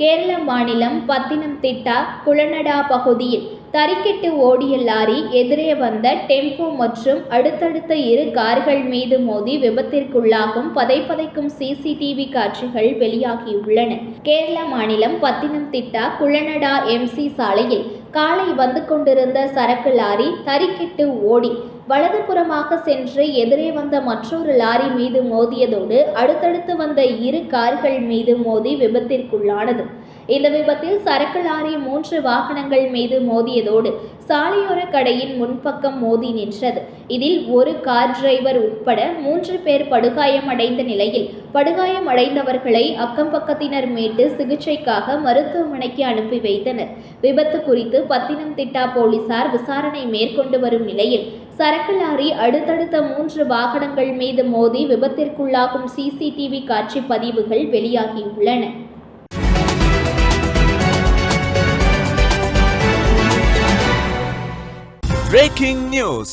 Kerala மாநிலம் பத்தினம்திட்டா குளநடா பகுதியில் தறிக்கெட்டு ஓடிய லாரி எதிரே வந்த டெம்போ மற்றும் அடுத்தடுத்த இரு கார்கள் மீது மோதி விபத்திற்குள்ளாகும். பதைப்பதைக்கும் சிசிடிவி காட்சிகள் வெளியாகியுள்ளன. கேரள மாநிலம் பத்தினம்திட்டா குளநடா எம்சி சாலையில் காலை வந்து கொண்டிருந்த சரக்கு லாரி தறிக்கெட்டு ஓடி வலதுபுறமாக சென்று எதிரே வந்த மற்றொரு லாரி மீது மோதியதோடு அடுத்தடுத்து வந்த இரு கார்கள் மீது மோதி விபத்திற்குள்ளானது. இந்த விபத்தில் சரக்கு லாரி மூன்று வாகனங்கள் மீது மோதியதோடு சாலையோர கடையின் முன்பக்கம் மோதி நின்றது. இதில் ஒரு கார் டிரைவர் உட்பட மூன்று பேர் படுகாயமடைந்த நிலையில் படுகாயமடைந்தவர்களை அக்கம் பக்கத்தினர் மீட்டு சிகிச்சைக்காக மருத்துவமனைக்கு அனுப்பி வைத்தனர். விபத்து குறித்து பத்தினம் திட்டா போலீசார் விசாரணை மேற்கொண்டு வரும் நிலையில் சரக்கு லாரி அடுத்தடுத்த மூன்று வாகனங்கள் மீது மோதி விபத்திற்குள்ளாகும் சிசிடிவி காட்சி பதிவுகள் வெளியாகியுள்ளன. Breaking news